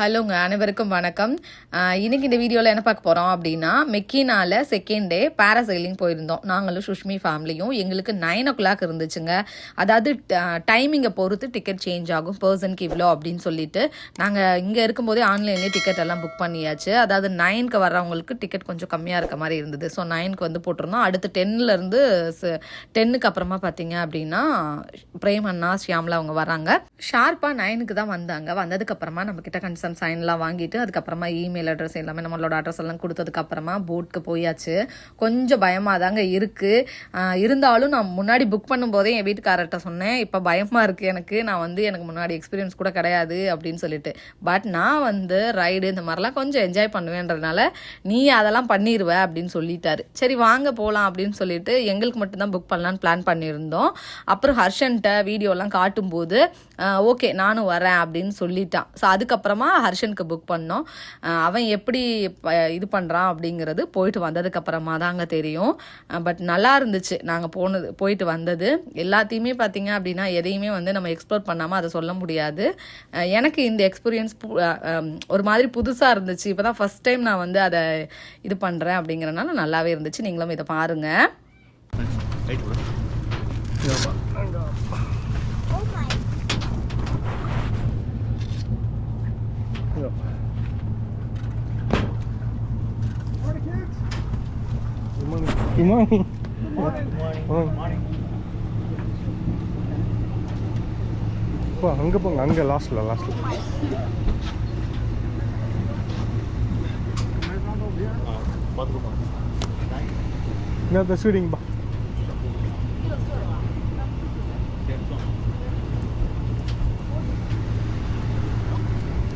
ஹலோங்க அனைவருக்கும் வணக்கம். இன்றைக்கி இந்த வீடியோவில் என்ன பார்க்க போகிறோம் அப்படின்னா மெக்கினால செகண்ட் டே பேராசைலிங் போயிருந்தோம். நாங்களும் சுஷ்மி ஃபேமிலியும் எங்களுக்கு நைன் ஓ கிளாக் இருந்துச்சுங்க. அதாவது டைமிங்கை பொறுத்து டிக்கெட் சேஞ்ச் ஆகும். பர்சனுக்கு இவ்வளோ அப்படின்னு சொல்லிட்டு. நாங்கள் இங்கே இருக்கும்போதே ஆன்லைன்லேயே டிக்கெட் எல்லாம் புக் பண்ணியாச்சு. அதாவது நைனுக்கு வர்றவங்களுக்கு டிக்கெட் கொஞ்சம் கம்மியாக இருக்க மாதிரி இருந்தது. ஸோ நைனுக்கு வந்து போட்டிருந்தோம். அடுத்து டென்னிலேருந்து டென்னுக்கு அப்புறமா பார்த்தீங்க அப்படின்னா பிரேம் அண்ணா ஷியாம்லா அவங்க வராங்க ஷார்ப்பாக நைனுக்கு தான் வந்தாங்க. வந்ததுக்கப்புறமா நம்ம கன்சர்ன் கன்சர்ன் சைன்லாம் வாங்கிட்டு அதுக்கப்புறமா இமெயில் அட்ரஸ் எல்லாமே நம்மளோட அட்ரஸ் எல்லாம் கொடுத்ததுக்கப்புறமா போட்க்கு போயாச்சு. கொஞ்சம் பயமாக தாங்க இருக்குது இருந்தாலும் நான் முன்னாடி புக் பண்ணும்போதே என் வீட்டுக்காரர்கிட்ட சொன்னேன் இப்போ பயமாக இருக்குது எனக்கு. நான் வந்து எனக்கு முன்னாடி எக்ஸ்பீரியன்ஸ் கூட கிடையாது அப்படின்னு சொல்லிட்டு. பட் நான் வந்து ரைடு இந்த மாதிரிலாம் கொஞ்சம் என்ஜாய் பண்ணுவேன்றதுனால நீ அதெல்லாம் பண்ணிடுவ அப்படின்னு சொல்லிட்டாரு. சரி வாங்க போகலாம் அப்படின்னு சொல்லிட்டு எங்களுக்கு மட்டும்தான் புக் பண்ணலான்னு பிளான் பண்ணியிருந்தோம். அப்புறம் ஹர்ஷன்ட்ட வீடியோலாம் காட்டும்போது ஓகே நானும் வரேன் அப்படின்னு சொல்லிட்டான். ஸோ அதுக்கப்புறமா ஹர்ஷனுக்கு புக் பண்ணோம். அவன் எப்படி இது பண்ணுறான் அப்படிங்கிறது போயிட்டு வந்ததுக்கப்புறமா தாங்க தெரியும். பட் நல்லா இருந்துச்சு. நாங்கள் போனது போயிட்டு வந்தது. எல்லாத்தையுமே பார்த்தீங்க அப்படின்னா எதையுமே வந்து நம்ம எக்ஸ்ப்ளோர் பண்ணாமல் அதை சொல்ல முடியாது. எனக்கு இந்த எக்ஸ்பீரியன்ஸ் ஒரு மாதிரி புதுசாக இருந்துச்சு. இப்போ தான் ஃபஸ்ட் டைம் நான் வந்து அதை இது பண்ணுறேன் அப்படிங்கிறனால நல்லாவே இருந்துச்சு. நீங்களும் இதை பாருங்கள் Good morning. Good morning. Morning. போ அங்கே போங்க அங்கே லாஸ்ட்டில் லாஸ்ட்டில்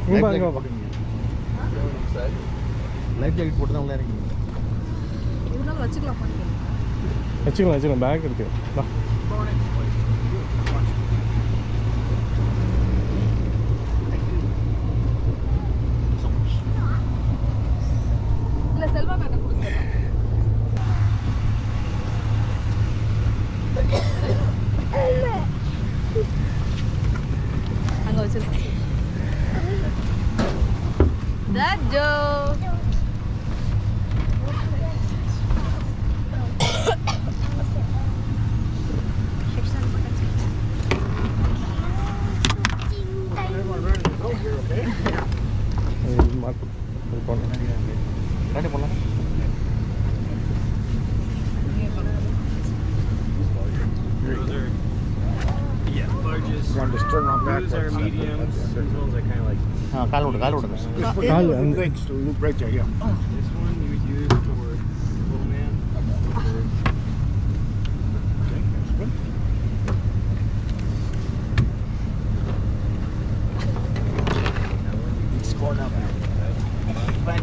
இங்கே பா இங்கே பா லைஃப் ஜாக்கெட் போட்டு தான் உள்ள இறங்கி வச்சுக்கலாம் வச்சுக்கலாம் பேக் இருக்கு. like. ஆ கால் விடு கால் விடுங்க கால் Hey,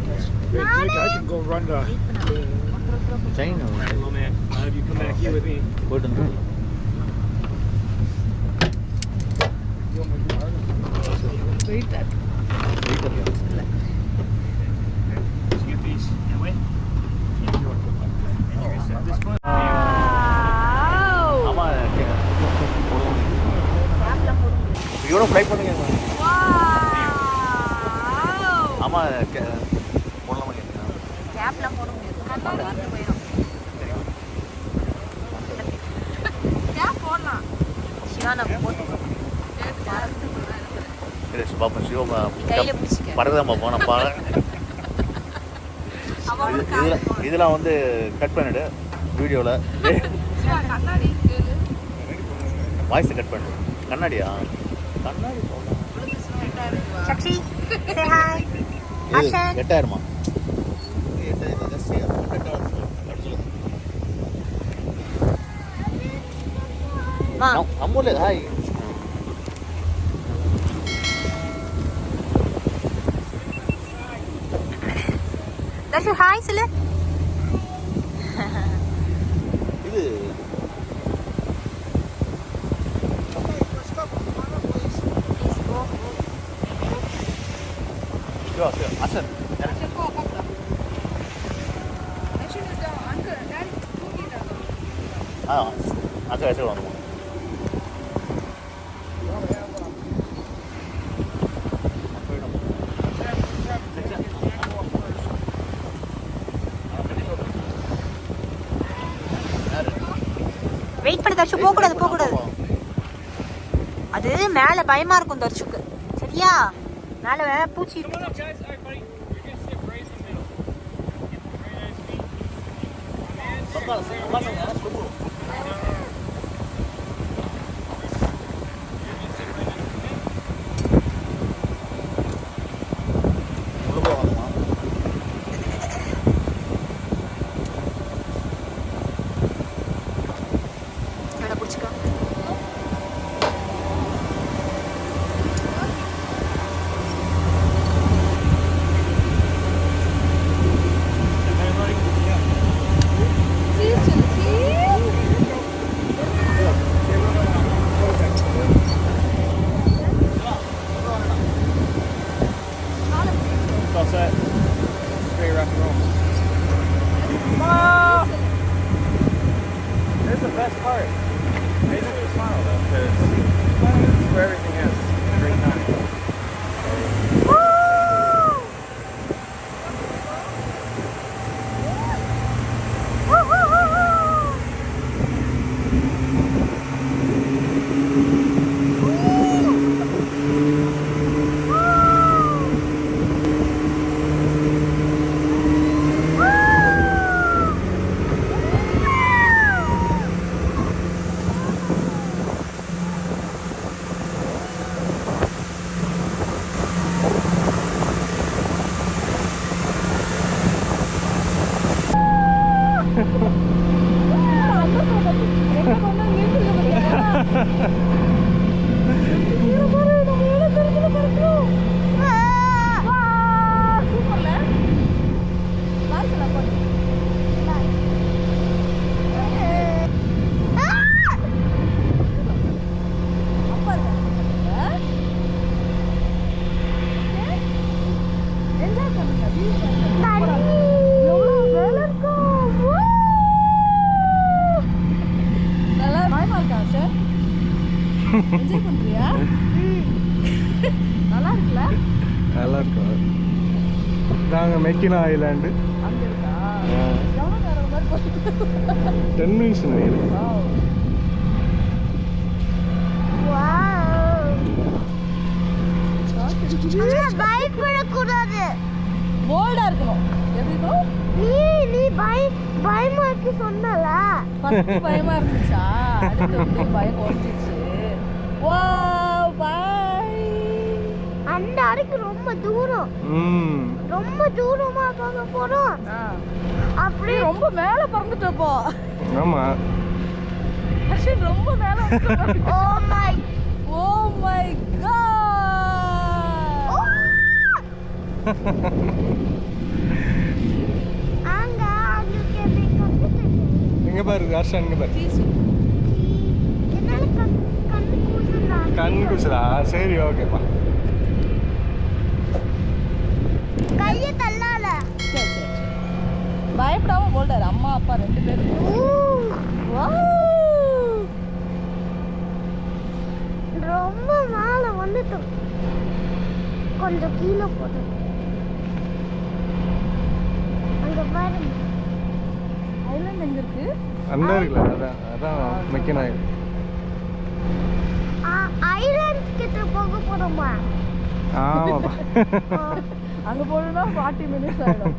Jake, I can go run the. Chain or Alright, little man. Uh, if you come back here with me. போயிட்டு வந்து Just get these that way. This one. இவ்வளோ ஃப்ரை பண்ணுங்க ஆமா சிவமா பார்ப்போம் நான் பாரு இது இதெல்லாம் இதெல்லாம் வந்து கட் பண்ணிடு வீடியோவில் வாய்ஸை கட் பண்ணு. கண்ணாடியா? கண்ணாடி போடலாம். Sakshi, say hi. இது எட்டாயிரமா இது எட்டாயிரம் just say அது எட்டாயிரம் அப்படி சொல்லுங்க. Mom. நம்- நம்ம ஊர்ல hi That's your hi, Sile. இது கூடாது போக கூடாது அது மேல பயமா இருக்கும் தர்ஷுக்கு சரியா? மேல பூச்சி இருக்கும் Guys, for everything. நாங்கள் மெக்கினா ஐலாண்டு டென் மினிட்ஸ் நினைக்கிறேன் பயப்படக்கூடாது. போல்டா இருக்கணும். எப்படி இருக்கணும் நீ நீ பய பயமா இருக்கு சொன்னல. பயமா இருந்துச்சா? பயம் குறைஞ்சிச்சு பை அந்த அறைக்கு ரொம்ப தூரம் ம் ரொம்ப தூரமா போக போறோம் அப்படி நீ ரொம்ப மேல பறந்துட்டப்போ ஆமாம் அஸ்வின் ரொம்ப மேல oh my oh my god அங்க அங்க கேபி கம்ப்யூட்டர் இங்கே பாரு ஹர்ஷா இங்கே பாரு என்னால கண் கண்ணு கூசுதா கண் குசுதா சரி ஓகேப்பா கைய தள்ளால சரி சரி சரி பயப்படாம போல்டாரு அம்மா அப்பா ரெண்டு பேரும். ரொம்ப மேல வந்துட்டோம். கொஞ்சம் கீழே போதும். அங்க பாருங்க. ஐலாண்ட் எங்க இருக்கு? அந்த இருக்குல்ல அதான் அதான் மெக்கினா ஐலாண்ட் கிட்ட போக போறோமா? ஆமாப்பா அங்கே போகணும்னா ஃபார்ட்டி மினிட்ஸ் ஆயிடும்.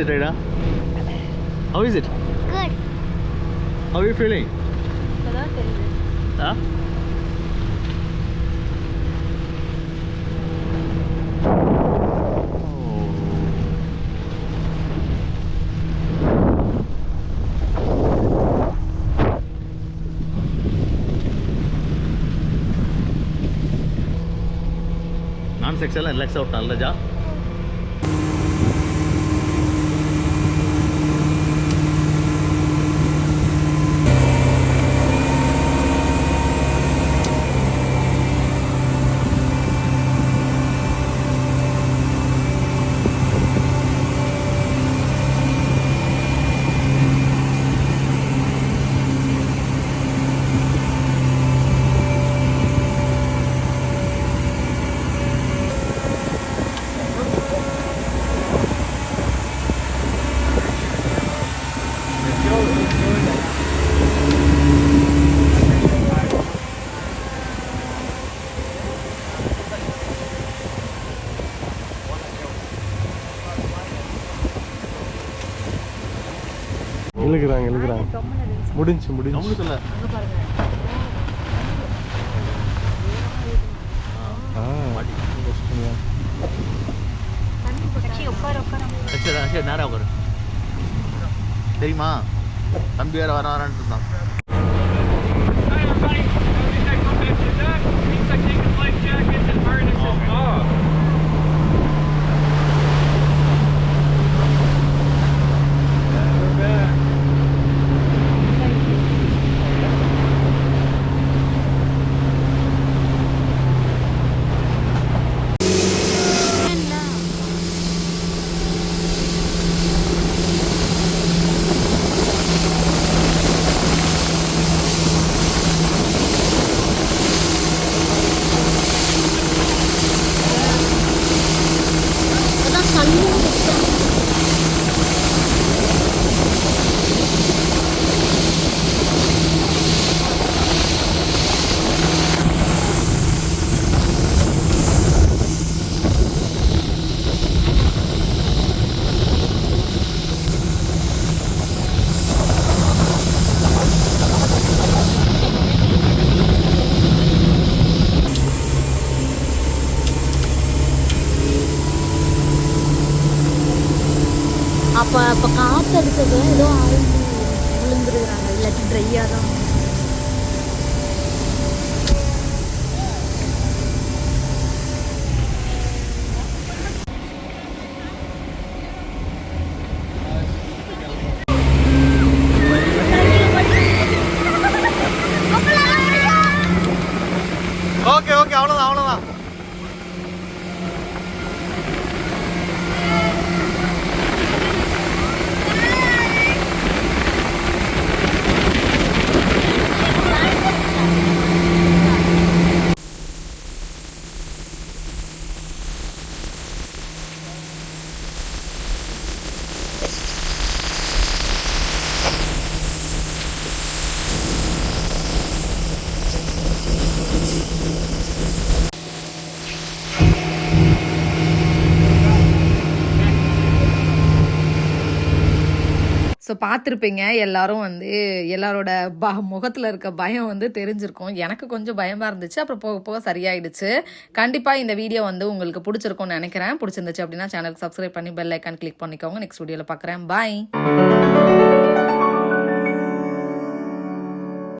it, Aida? How is it? Good. How are you feeling? Huh? நான் செக்ஷனில் ரிலாக்ஸ் அவுட் நல்ல ஜா இழுக்கிறாங்க இழுக்கிறாங்க முடிஞ்சு முடிஞ்சு. சரி நேரம் தெரியுமா? தம்பி வேற வர வரான்ட்டு இருந்தான் Hi, everybody. Notice I come back to that. Means I take life jackets and harnesses off. And we're back. அதான் சல்லு அப்போ அப்போ காற்று அடிச்சது. ஏதோ ஆயில் விழுந்துருக்குறாங்க. இல்லாட்டி ட்ரையாக தான் ஓகே ஸோ பார்த்துருப்பீங்க எல்லாரும் வந்து எல்லாரோட ப முகத்தில் இருக்க பயம் வந்து தெரிஞ்சிருக்கும். எனக்கு கொஞ்சம் பயமாக இருந்துச்சு. அப்புறம் போக போக சரியாயிடுச்சு. கண்டிப்பாக இந்த வீடியோ வந்து உங்களுக்கு பிடிச்சிருக்கும்னு நினைக்கிறேன். பிடிச்சிருந்துச்சு அப்படின்னா சேனலுக்கு சப்ஸ்கிரைப் பண்ணி பெல் ஐக்கான் கிளிக் பண்ணிக்கோங்க. நெக்ஸ்ட் வீடியோவில் பார்க்குறேன் பாய்